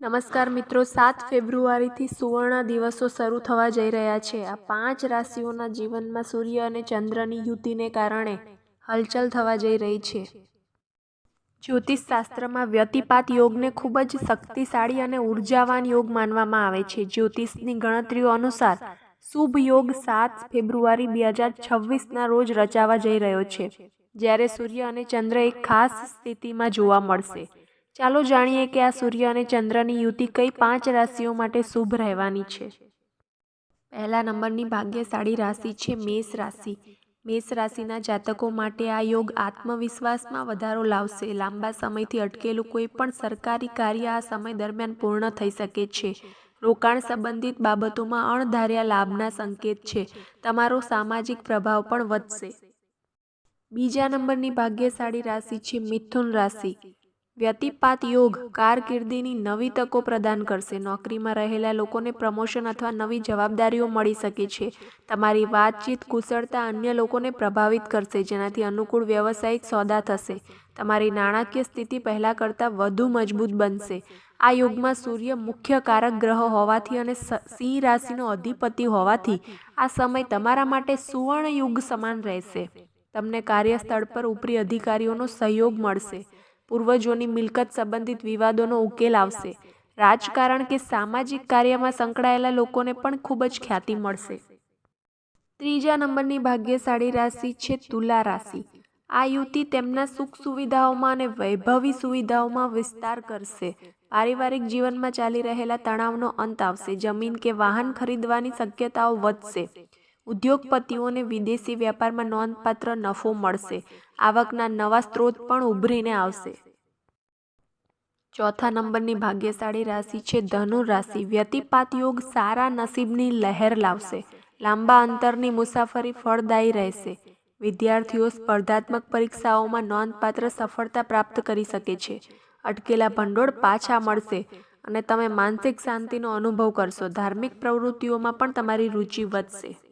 નમસ્કાર મિત્રો, સાત ફેબ્રુઆરીથી સુવર્ણ દિવસો શરૂ થવા જઈ રહ્યા છે. આ પાંચ રાશિઓના જીવનમાં સૂર્ય અને ચંદ્રની યુતિને કારણે હલચલ થવા જઈ રહી છે. જ્યોતિષ શાસ્ત્રમાં વ્યતિપાત યોગને ખૂબ જ શક્તિશાળી અને ઉર્જાવાન યોગ માનવામાં આવે છે. જ્યોતિષની ગણતરીઓ અનુસાર, શુભ યોગ સાત ફેબ્રુઆરી બે હજાર છવ્વીસના રોજ રચાવા જઈ રહ્યો છે. જ્યારે સૂર્ય અને ચંદ્ર એક ખાસ સ્થિતિમાં જોવા મળશે. ચાલો જાણીએ કે આ સૂર્ય અને ચંદ્રની યુતિ કઈ પાંચ રાશિઓ માટે શુભ રહેવાની છે. પહેલા નંબરની ભાગ્યશાળી રાશિ છે મેષ રાશિ. મેષ રાશિના જાતકો માટે આ યોગ આત્મવિશ્વાસમાં વધારો લાવશે. લાંબા સમયથી અટકેલું કોઈ પણ સરકારી કાર્ય આ સમય દરમિયાન પૂર્ણ થઈ શકે છે. રોકાણ સંબંધિત બાબતોમાં અણધાર્યા લાભના સંકેત છે. તમારો સામાજિક પ્રભાવ પણ વધશે. બીજા નંબરની ભાગ્યશાળી રાશિ છે મિથુન રાશિ. વ્યતિપાત યોગ કારકિર્દીની નવી તકો પ્રદાન કરશે. નોકરીમાં રહેલા લોકોને પ્રમોશન અથવા નવી જવાબદારીઓ મળી શકે છે. તમારી વાતચીત, કુશળતા અન્ય લોકોને પ્રભાવિત કરશે, જેનાથી અનુકૂળ વ્યવસાયિક સોદા થશે. તમારી નાણાકીય સ્થિતિ પહેલાં કરતાં વધુ મજબૂત બનશે. આ યુગમાં સૂર્ય મુખ્ય કારક ગ્રહ હોવાથી અને સિંહ રાશિનો અધિપતિ હોવાથી આ સમય તમારા માટે સુવર્ણ યુગ સમાન રહેશે. તમને કાર્યસ્થળ પર ઉપરી અધિકારીઓનો સહયોગ મળશે. પૂર્વજોની મિલકત સંબંધિત વિવાદોનો ઉકેલ આવશે. રાજકારણ કે સામાજિક કાર્યમાં સંકળાયેલા લોકોને પણ ખૂબ જ ખ્યાતિ મળશે. ત્રીજા નંબરની ભાગ્યશાળી રાશિ છે તુલા રાશિ. આ યુતિ તેમના સુખ સુવિધાઓમાં અને વૈભવી સુવિધાઓમાં વિસ્તાર કરશે. પારિવારિક જીવનમાં ચાલી રહેલા તણાવનો અંત આવશે. જમીન કે વાહન ખરીદવાની શક્યતાઓ વધશે. ઉદ્યોગપતિઓને વિદેશી વ્યાપારમાં નોંધપાત્ર નફો મળશે. આવકના નવા સ્ત્રોત પણ ઉભરીને આવશે. ચોથા નંબરની ભાગ્યશાળી રાશિ છે ધનુ રાશિ. વ્યતિપાત યોગ સારા નસીબની લહેર લાવશે. લાંબા અંતરની મુસાફરી ફળદાયી રહેશે. વિદ્યાર્થીઓ સ્પર્ધાત્મક પરીક્ષાઓમાં નોંધપાત્ર સફળતા પ્રાપ્ત કરી શકે છે. અટકેલા ભંડોળ પાછા મળશે અને તમે માનસિક શાંતિનો અનુભવ કરશો. ધાર્મિક પ્રવૃત્તિઓમાં પણ તમારી રુચિ વધશે.